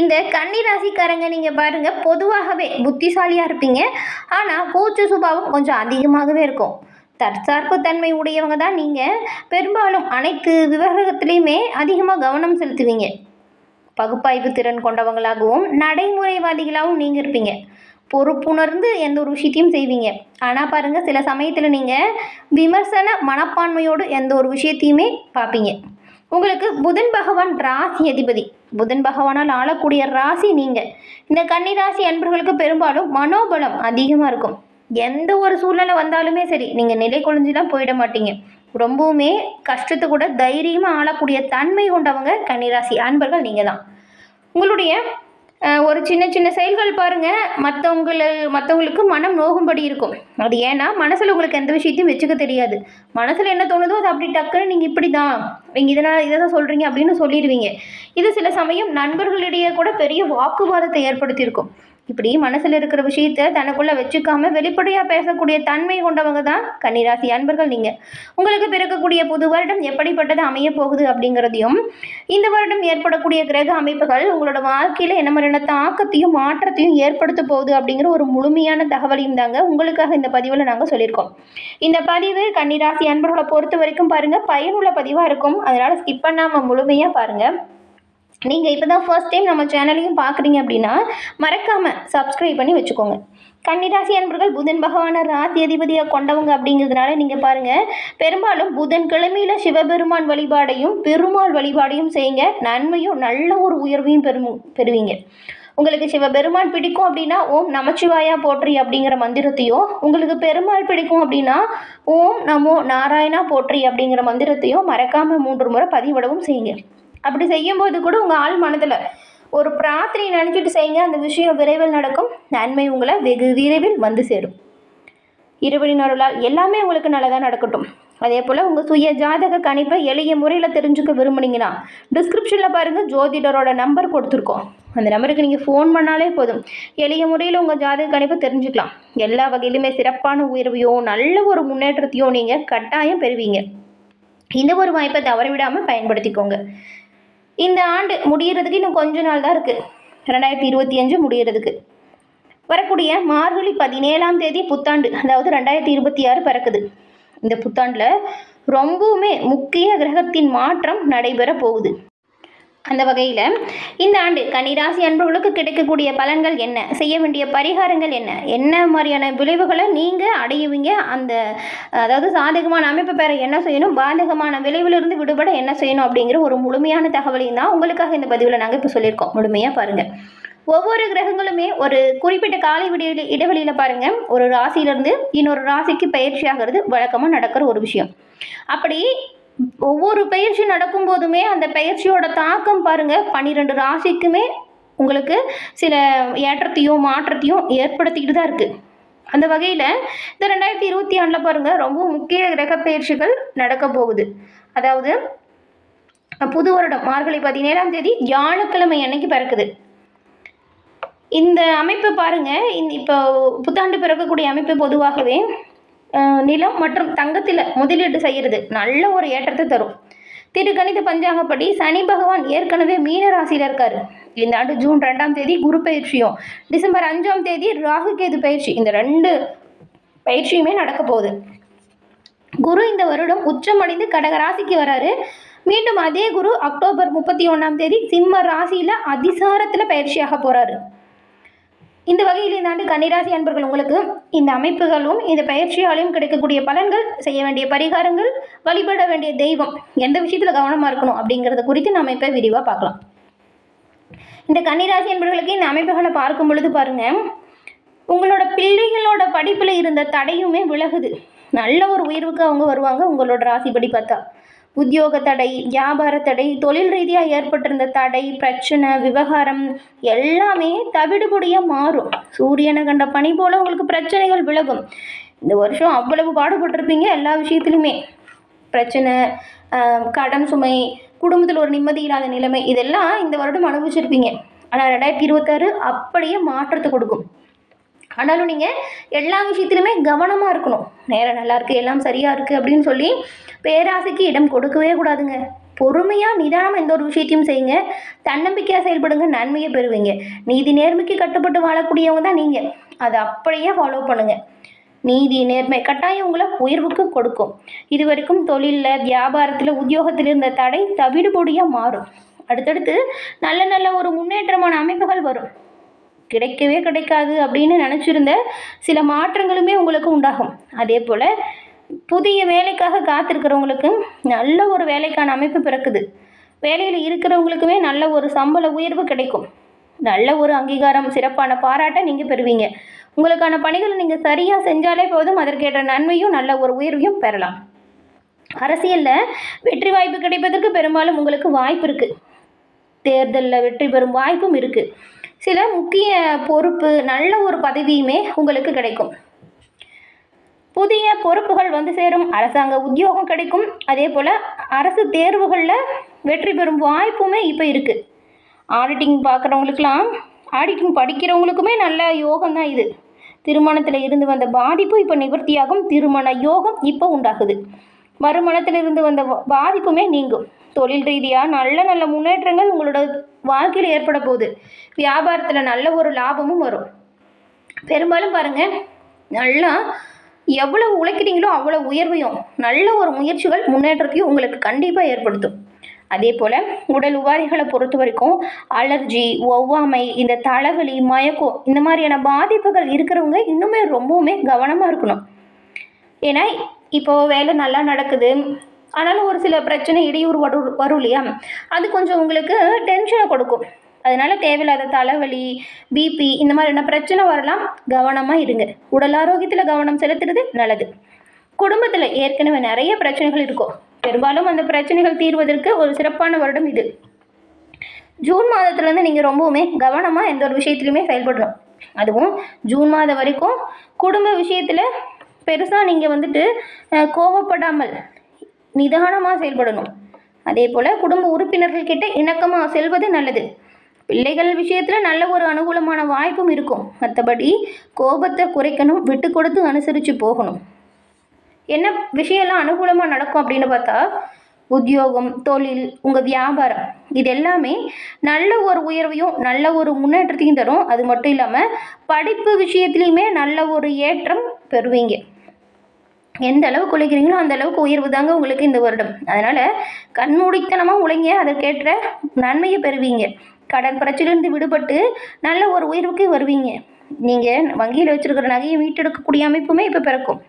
இந்த கன்னி ராசிக்காரங்க நீங்கள் பாருங்கள் பொதுவாகவே புத்திசாலியாக இருப்பீங்க. ஆனால் கூச்ச சுபாவம் கொஞ்சம் அதிகமாகவே இருக்கும். தற்சார்பு தன்மை உடையவங்க தான் நீங்கள் பெரும்பாலும் அனைத்து விவகாரத்துலேயுமே அதிகமாக கவனம் செலுத்துவீங்க. பகுப்பாய்வு திறன் கொண்டவங்களாகவும் நடைமுறைவாதிகளாகவும் நீங்கள் இருப்பீங்க. பொறுப்புணர்ந்து எந்த ஒரு விஷயத்தையும் செய்வீங்க. ஆனால் பாருங்கள் சில சமயத்தில் நீங்கள் விமர்சன மனப்பான்மையோடு எந்த ஒரு விஷயத்தையுமே பார்ப்பீங்க. உங்களுக்கு புதன் பகவான் ராசி அதிபதி. புதன் பகவானால் ஆளக்கூடிய ராசி நீங்கள் இந்த கன்னி ராசி அன்பர்களுக்கு பெரும்பாலும் மனோபலம் அதிகமாக இருக்கும். எந்த ஒரு சூழ்நிலை வந்தாலுமே சரி நீங்கள் நிலை குழஞ்சிலாம் போயிட மாட்டீங்க. ரொம்பவுமே கஷ்டத்தை கூட தைரியமாக ஆளக்கூடிய தன்மை கொண்டவங்க கன்னிராசி அன்பர்கள் நீங்கள் தான் உங்களுடைய ஒரு சின்ன சின்ன செயல்கள் பாருங்கள் மற்றவங்கள மற்றவங்களுக்கு மனம் நோகும்படி இருக்கும். அது ஏன்னா மனசில் உங்களுக்கு எந்த விஷயத்தையும் வச்சுக்க தெரியாது. மனசில் என்ன தோணுதோ அது அப்படி டக்குன்னு நீங்கள் இப்படி தான் நீங்கள் இதனால் இதை தான் சொல்கிறீங்க அப்படின்னு சொல்லிடுவீங்க. இது சில சமயம் நண்பர்களிடையே கூட பெரிய வாக்குவாதத்தை ஏற்படுத்தியிருக்கும். இப்படி மனசில் இருக்கிற விஷயத்த தனக்குள்ளே வச்சுக்காம வெளிப்படையாக பேசக்கூடிய தன்மை கொண்டவங்க தான் கன்னிராசி அன்பர்கள் நீங்கள் உங்களுக்கு பிறக்கக்கூடிய புது வருடம் எப்படிப்பட்டது அமைய போகுது அப்படிங்கிறதையும் இந்த வருடம் ஏற்படக்கூடிய கிரக அமைப்புகள் உங்களோட வாழ்க்கையில் என்ன மாதிரியான தாக்கத்தையும் மாற்றத்தையும் ஏற்படுத்த போகுது அப்படிங்கிற ஒரு முழுமையான தகவலையும் தாங்க உங்களுக்காக இந்த பதிவில் நாங்கள் சொல்லியிருக்கோம். இந்த பதிவு கன்னிராசி அன்பர்களை பொறுத்த வரைக்கும் பாருங்கள் பயனுள்ள பதிவாக இருக்கும். அதனால் ஸ்கிப் பண்ணாமல் முழுமையாக பாருங்கள் நீங்கள் இப்போ தான் ஃபர்ஸ்ட் டைம் நம்ம சேனலையும் பார்க்குறீங்க அப்படின்னா மறக்காமல் சப்ஸ்கிரைப் பண்ணி வச்சுக்கோங்க. கன்னிராசி அன்பர்கள் புதன் பகவான ராசி அதிபதியாக கொண்டவங்க அப்படிங்கிறதுனால நீங்கள் பாருங்கள் பெரும்பாலும் புதன் கிழமையில் சிவபெருமான் வழிபாடையும் பெருமாள் வழிபாடையும் செய்யுங்க. நன்மையும் நல்ல ஒரு உயர்வையும் பெரும் பெறுவீங்க. உங்களுக்கு சிவபெருமான் பிடிக்கும் அப்படின்னா ஓம் நமச்சிவாயா போற்றி அப்படிங்கிற மந்திரத்தையும் உங்களுக்கு பெருமாள் பிடிக்கும் அப்படின்னா ஓம் நமோ நாராயணா போற்றி அப்படிங்கிற மந்திரத்தையும் மறக்காமல் மூன்று முறை பதிவிடவும் செய்யுங்க. அப்படி செய்யும்போது கூட உங்கள் ஆள் மனதில் ஒரு பிரார்த்தனை நினச்சிட்டு செய்யுங்க. அந்த விஷயம் விரைவில் நடக்கும். நன்மை உங்களை வெகு விரைவில் வந்து சேரும். இருவரின் அருளால் எல்லாமே உங்களுக்கு நல்லதாக நடக்கட்டும். அதே போல் உங்கள் சுய ஜாதக கணிப்பை எளிய முறையில் தெரிஞ்சுக்க விரும்புனீங்கன்னா டிஸ்கிரிப்ஷனில் பாருங்கள் ஜோதிடரோட நம்பர் கொடுத்துருக்கோம். அந்த நம்பருக்கு நீங்கள் ஃபோன் பண்ணாலே போதும். எளிய முறையில் உங்கள் ஜாதக கணிப்பை தெரிஞ்சுக்கலாம். எல்லா வகையிலுமே சிறப்பான உயர்வையோ நல்ல ஒரு முன்னேற்றத்தையோ நீங்கள் கட்டாயம் பெறுவீங்க. இந்த ஒரு வாய்ப்பை தவறவிடாமல் பயன்படுத்திக்கோங்க. இந்த ஆண்டு முடிகிறதுக்கு இன்னும் கொஞ்ச நாள் தான் இருக்குது ரெண்டாயிரத்தி இருபத்தி அஞ்சு முடிகிறதுக்கு வரக்கூடிய மார்கழி பதினேழாம் தேதி புத்தாண்டு அதாவது ரெண்டாயிரத்தி இருபத்தி ஆறு பிறக்குது. இந்த புத்தாண்டில் ரொம்பவுமே முக்கிய கிரகத்தின் மாற்றம் நடைபெற போகுது. அந்த வகையில் இந்த ஆண்டு கன்னிராசி அன்பர்களுக்கு கிடைக்கக்கூடிய பலன்கள் என்ன? செய்ய வேண்டிய பரிகாரங்கள் என்ன? என்ன மாதிரியான விளைவுகளை நீங்கள் அடையுவீங்க அந்த அதாவது சாதகமான அமைப்பு பெற என்ன செய்யணும்? பாதகமான விளைவிலிருந்து விடுபட என்ன செய்யணும்? அப்படிங்கிற ஒரு முழுமையான தகவலையும் தான் உங்களுக்காக இந்த பதிவில் நாங்கள் இப்போ சொல்லியிருக்கோம். முழுமையாக பாருங்கள் ஒவ்வொரு கிரகங்களுமே ஒரு குறிப்பிட்ட கால இடைவெளி இடைவெளியில் பாருங்கள் ஒரு ராசியிலேருந்து இன்னொரு ராசிக்கு பயிற்சி ஆகிறது வழக்கமாக நடக்கிற ஒரு விஷயம். அப்படி ஒவ்வொரு பயிற்சி நடக்கும்போதுமே அந்த பயிற்சியோட தாக்கம் பாருங்கள் பன்னிரெண்டு ராசிக்குமே உங்களுக்கு சில ஏற்றத்தையும் மாற்றத்தையும் ஏற்படுத்திக்கிட்டு தான் இருக்குது அந்த வகையில் இந்த ரெண்டாயிரத்தி இருபத்தி ஆண்டில் பாருங்கள் ரொம்ப முக்கிய கிரக பயிற்சிகள் நடக்க போகுது. அதாவது புது வருடம் மார்கழி பதினேழாம் தேதி வியாழக்கிழமை அன்னைக்கு பிறக்குது. இந்த அமைப்பு பாருங்கள் இந்த இப்போ புத்தாண்டு பிறக்கக்கூடிய அமைப்பு பொதுவாகவே நிலம் மற்றும் தங்கத்தில் முதலீடு செய்கிறது நல்ல ஒரு ஏற்றத்தை தரும். திருக்கணித பஞ்சாங்கப்படி சனி பகவான் ஏற்கனவே மீன ராசியில் இருக்கார். இந்த ஆண்டு ஜூன் ரெண்டாம் தேதி குரு பயிற்சியும் டிசம்பர் அஞ்சாம் தேதி ராகு கேது பயிற்சி இந்த ரெண்டு பயிற்சியுமே நடக்க போகுது. குரு இந்த வருடம் உச்சமடைந்து கடக ராசிக்கு வராரு. மீண்டும் அதே குரு அக்டோபர் முப்பத்தி ஒன்றாம் தேதி சிம்ம ராசியில் அதிசாரத்தில் பயிற்சியாக போகிறாரு இந்த வகையில் இந்த ஆண்டு கன்னிராசி அன்பர்கள் உங்களுக்கு இந்த அமைப்புகளும் இந்த பயிற்சியாலையும் கிடைக்கக்கூடிய பலன்கள் செய்ய வேண்டிய பரிகாரங்கள் வழிபட வேண்டிய தெய்வம் எந்த விஷயத்தில் கவனமாக இருக்கணும் அப்படிங்கிறத குறித்து நாம் இப்போ விரிவாக பார்க்கலாம். இந்த கன்னிராசி அன்பர்களுக்கு இந்த அமைப்புகளை பார்க்கும் பொழுது பாருங்கள் உங்களோட பிள்ளைகளோட படிப்பில் இருந்த தடையுமே விலகுது. நல்ல ஒரு உயர்வுக்கு அவங்க வருவாங்க உங்களோட ராசிப்படி பார்த்தா. உத்தியோக தடை வியாபார தடை தொழில் ரீதியாக ஏற்பட்டிருந்த தடை பிரச்சனை விவகாரம் எல்லாமே தவிடுபடியாக மாறும். சூரியனை கண்ட பனி போல் உங்களுக்கு பிரச்சனைகள் விலகும். இந்த வருஷம் அவ்வளவு பாடுபட்டிருப்பீங்க எல்லா விஷயத்துலையுமே பிரச்சனை கடன் சுமை குடும்பத்தில் ஒரு நிம்மதி இல்லாத நிலைமை இதெல்லாம் இந்த வருடம் அனுபவிச்சிருப்பீங்க. ஆனால் ரெண்டாயிரத்தி இருபத்தாறு அப்படியே மாற்றத்தை கொடுக்கும். ஆனாலும் நீங்கள் எல்லா விஷயத்துலையுமே கவனமாக இருக்கணும். நேரம் நல்லா இருக்குது எல்லாம் சரியாக இருக்குது அப்படின்னு சொல்லி பேராசைக்கு இடம் கொடுக்கவே கூடாதுங்க. பொறுமையாக நிதானமாக எந்த ஒரு விஷயத்தையும் செய்யுங்க. தன்னம்பிக்கையாக செயல்படுங்க நன்மையை பெறுவீங்க. நீதி நேர்மைக்கு கட்டுப்பட்டு வாழக்கூடியவங்க தான் நீங்கள் அதை அப்படியே ஃபாலோ பண்ணுங்கள் நீதி நேர்மை கட்டாயம் உங்களை உயர்வுக்கு கொடுக்கும். இது வரைக்கும் தொழிலில் வியாபாரத்தில் உத்தியோகத்தில் இருந்த தடை தவிடுபொடியாக மாறும். அடுத்தடுத்து நல்ல நல்ல ஒரு முன்னேற்றமான அமைப்புகள் வரும். கிடைக்கவே கிடைக்காது அப்படின்னு நினச்சிருந்த சில மாற்றங்களுமே உங்களுக்கு உண்டாகும். அதே போல் புதிய வேலைக்காக காத்திருக்கிறவங்களுக்கு நல்ல ஒரு வேலைக்கான அமைப்பு பிறக்குது. வேலையில் இருக்கிறவங்களுக்குமே நல்ல ஒரு சம்பள உயர்வு கிடைக்கும். நல்ல ஒரு அங்கீகாரம் சிறப்பான பாராட்டை நீங்கள் பெறுவீங்க. உங்களுக்கான பணிகளை நீங்கள் சரியாக செஞ்சாலே போதும். அதற்கேற்ற நன்மையும் நல்ல ஒரு உயர்வையும் பெறலாம். அரசியலில் வெற்றி வாய்ப்பு கிடைப்பதற்கு பெரும்பாலும் உங்களுக்கு வாய்ப்பு இருக்குது தேர்தலில் வெற்றி பெறும் வாய்ப்பும் இருக்குது சில முக்கிய பொறுப்பு நல்ல ஒரு பதவியுமே உங்களுக்கு கிடைக்கும். புதிய பொறுப்புகள் வந்து சேரும் அரசாங்க உத்தியோகம் கிடைக்கும். அதே போல் அரசு தேர்வுகளில் வெற்றி பெறும் வாய்ப்புமே இப்போ இருக்குது ஆடிட்டிங் பார்க்குறவங்களுக்கெல்லாம் ஆடிட்டிங் படிக்கிறவங்களுக்குமே நல்ல யோகம் தான் இது. திருமணத்தில் இருந்து வந்த பாதிப்பு இப்போ நிவர்த்தியாகும். திருமண யோகம் இப்போ உண்டாகுது. மறுமணத்தில் இருந்து வந்த பாதிப்புமே நீங்கும். தொழில் ரீதியாக நல்ல நல்ல முன்னேற்றங்கள் உங்களோட வாழ்க்கையில் ஏற்பட போகுது. வியாபாரத்தில் நல்ல ஒரு லாபமும் வரும். பெரும்பாலும் பாருங்கள் நல்லா எவ்வளோ உழைக்கிறீங்களோ அவ்வளோ உயர்வையும் நல்ல ஒரு முயற்சிகள் முன்னேற்றத்தையும் உங்களுக்கு கண்டிப்பாக ஏற்படுத்தும். அதே போல் உடல் உபாதைகளை பொறுத்த வரைக்கும் அலர்ஜி ஒவ்வாமை இந்த தலைவலி மயக்கம் இந்த மாதிரியான பாதிப்புகள் இருக்கிறவங்க இன்னுமே ரொம்பவுமே கவனமாக இருக்கணும். ஏன்னா இப்போ வேலை நல்லா நடக்குது ஆனாலும் ஒரு சில பிரச்சனை இடையூறு வரும் வரும் இல்லையா? அது கொஞ்சம் உங்களுக்கு டென்ஷனை கொடுக்கும். அதனால தேவையில்லாத தலைவலி பிபி இந்த மாதிரியான பிரச்சனை வரலாம். கவனமாக இருங்க. உடல் ஆரோக்கியத்தில் கவனம் செலுத்துறது நல்லது. குடும்பத்தில் ஏற்கனவே நிறைய பிரச்சனைகள் இருக்கும். பெரும்பாலும் அந்த பிரச்சனைகள் தீர்வதற்கு ஒரு சிறப்பான வருடம் இது. ஜூன் மாதத்துலேருந்து நீங்கள் ரொம்பவுமே கவனமாக எந்த ஒரு விஷயத்துலையுமே செயல்படணும். அதுவும் ஜூன் மாதம் வரைக்கும் குடும்ப விஷயத்தில் பெருசாக நீங்கள் வந்துட்டு கோவப்படாமல் நிதானமாக செயல்படணும். அதே போல் குடும்ப உறுப்பினர்கள்கிட்ட இணக்கமாக செல்வது நல்லது. பிள்ளைகள் விஷயத்தில் நல்ல ஒரு அனுகூலமான வாய்ப்பும் இருக்கும். மற்றபடி கோபத்தை குறைக்கணும் விட்டு கொடுத்து அனுசரித்து போகணும். என்ன விஷயம்லாம் அனுகூலமாக நடக்கும் அப்படின்னு பார்த்தா உத்தியோகம் தொழில் உங்கள் வியாபாரம் இது எல்லாமே நல்ல ஒரு உயர்வையும் நல்ல ஒரு முன்னேற்றத்தையும் தரும். அது மட்டும் இல்லாமல் படிப்பு விஷயத்துலையுமே நல்ல ஒரு ஏற்றம் பெறுவீங்க. எந்த அளவுக்கு உழைக்கிறீங்களோ அந்த அளவுக்கு உயர்வு தாங்க உங்களுக்கு இந்த வருடம். அதனால் கண்மூடித்தனமாக உழைங்க அதற்கேற்ற நன்மையை பெறுவீங்க. கடன் பிரச்சனையிலிருந்து விடுபட்டு நல்ல ஒரு உயர்வுக்கு வருவீங்க. நீங்கள் வங்கியில் வச்சிருக்கிற நகையை மீட்டெடுக்கக்கூடிய அமைப்புமே இப்போ பிறக்கும்.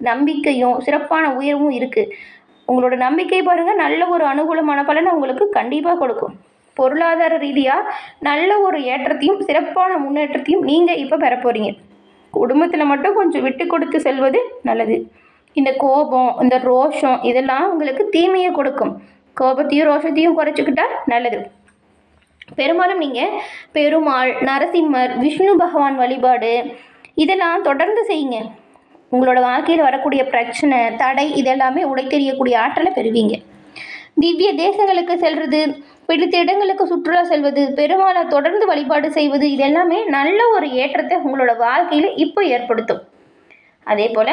நம்பிக்கையும் சிறப்பான உயர்வும் இருக்குது உங்களோட நம்பிக்கை பாருங்கள் நல்ல ஒரு அனுகூலமான பலனை உங்களுக்கு கண்டிப்பாக கொடுக்கும். பொருளாதார ரீதியாக நல்ல ஒரு ஏற்றத்தையும் சிறப்பான முன்னேற்றத்தையும் நீங்கள் இப்போ பெற போகிறீங்க குடும்பத்தில் மட்டும் கொஞ்சம் விட்டு கொடுத்து செல்வது நல்லது. இந்த கோபம் இந்த ரோஷம் இதெல்லாம் உங்களுக்கு தீமையை கொடுக்கும். கோபத்தையும் ரோஷத்தையும் குறைச்சிக்கிட்டா நல்லது. பெரும்பாலும் நீங்கள் பெருமாள் நரசிம்மர் விஷ்ணு பகவான் வழிபாடு இதெல்லாம் தொடர்ந்து செய்யுங்க. உங்களோட வாழ்க்கையில் வரக்கூடிய பிரச்சனை தடை இதெல்லாமே உடைத்தெறியக்கூடிய ஆற்றலை பெறுவீங்க. திவ்ய தேசங்களுக்கு செல்வது பிடித்த இடங்களுக்கு சுற்றுலா செல்வது பெருமாளை தொடர்ந்து வழிபாடு செய்வது இதெல்லாமே நல்ல ஒரு ஏற்றத்தை உங்களோட வாழ்க்கையில் இப்போ ஏற்படுத்தும். அதே போல்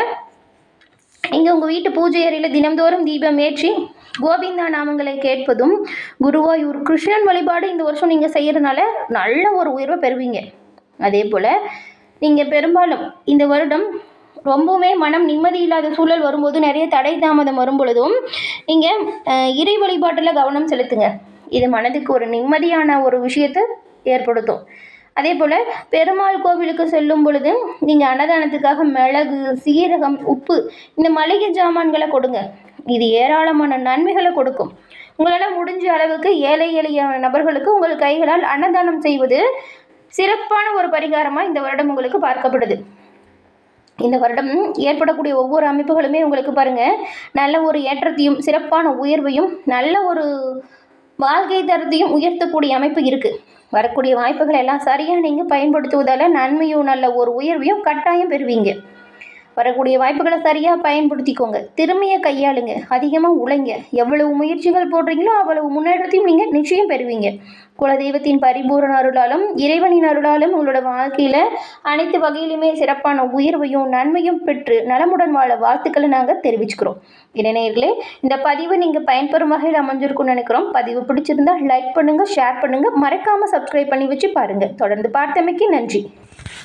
இங்கே உங்கள் வீட்டு பூஜை அறையில் தினம்தோறும் தீபம் ஏற்றி கோவிந்தா நாமங்களை கேட்பதும் குருவாயூர் கிருஷ்ணன் வழிபாடு இந்த வருஷம் நீங்கள் செய்கிறதுனால நல்ல ஒரு உயர்வை பெறுவீங்க. அதே போல் நீங்கள் பெரும்பாலும் இந்த வருடம் ரொம்பவுமே மனம் நிம்மதி இல்லாத சூழல் வரும்போது நிறைய தடை தாமதம் வரும் பொழுதும் நீங்கள் இறை வழிபாட்டில் கவனம் செலுத்துங்க. இது மனதுக்கு ஒரு நிம்மதியான ஒரு விஷயத்தை ஏற்படுத்தும். அதே போல் பெருமாள் கோவிலுக்கு செல்லும் பொழுது நீங்கள் அன்னதானத்துக்காக மிளகு சீரகம் உப்பு இந்த மளிகை ஜாமான்களை கொடுங்க. இது ஏராளமான நன்மைகளை கொடுக்கும். உங்களால் முடிஞ்ச அளவுக்கு ஏழை எளிய நபர்களுக்கு உங்கள் கைகளால் அன்னதானம் செய்வது சிறப்பான ஒரு பரிகாரமாக இந்த வருடம் உங்களுக்கு பார்க்கப்படுது. இந்த வருடம் ஏற்படக்கூடிய ஒவ்வொரு அமைப்புகளுமே உங்களுக்கு பாருங்கள் நல்ல ஒரு ஏற்றத்தையும் சிறப்பான உயர்வையும் நல்ல ஒரு வாழ்க்கை தரத்தையும் உயர்த்தக்கூடிய அமைப்பு இருக்குது வரக்கூடிய வாய்ப்புகள் எல்லாம் சரியாக நீங்கள் பயன்படுத்துவதால் நன்மையும் நல்ல ஒரு உயர்வையும் கட்டாயம் பெறுவீங்க. வரக்கூடிய வாய்ப்புகளை சரியாக பயன்படுத்திக்கோங்க. திறமையை கையாளுங்க. அதிகமாக உழைங்க. எவ்வளவு முயற்சிகள் போடுறீங்களோ அவ்வளவு முன்னேற்றத்தையும் நீங்கள் நிச்சயம் பெறுவீங்க. குலதெய்வத்தின் பரிபூரண அருளாலும் இறைவனின் அருளாலும் உங்களோட வாழ்க்கையில் அனைத்து வகையிலுமே சிறப்பான உயர்வையும் நன்மையும் பெற்று நலமுடன் வாழ வாழ்த்துக்களை நாங்கள் தெரிவிச்சுக்கிறோம். இடைநேர்களே இந்த பதிவு நீங்கள் பயன்பெறும் வகையில் அமைஞ்சிருக்கும்னு நினைக்கிறோம். பதிவு பிடிச்சிருந்தா லைக் பண்ணுங்கள் ஷேர் பண்ணுங்கள் மறக்காமல் சப்ஸ்கிரைப் பண்ணி வச்சு பாருங்கள் தொடர்ந்து பார்த்தமைக்கு நன்றி.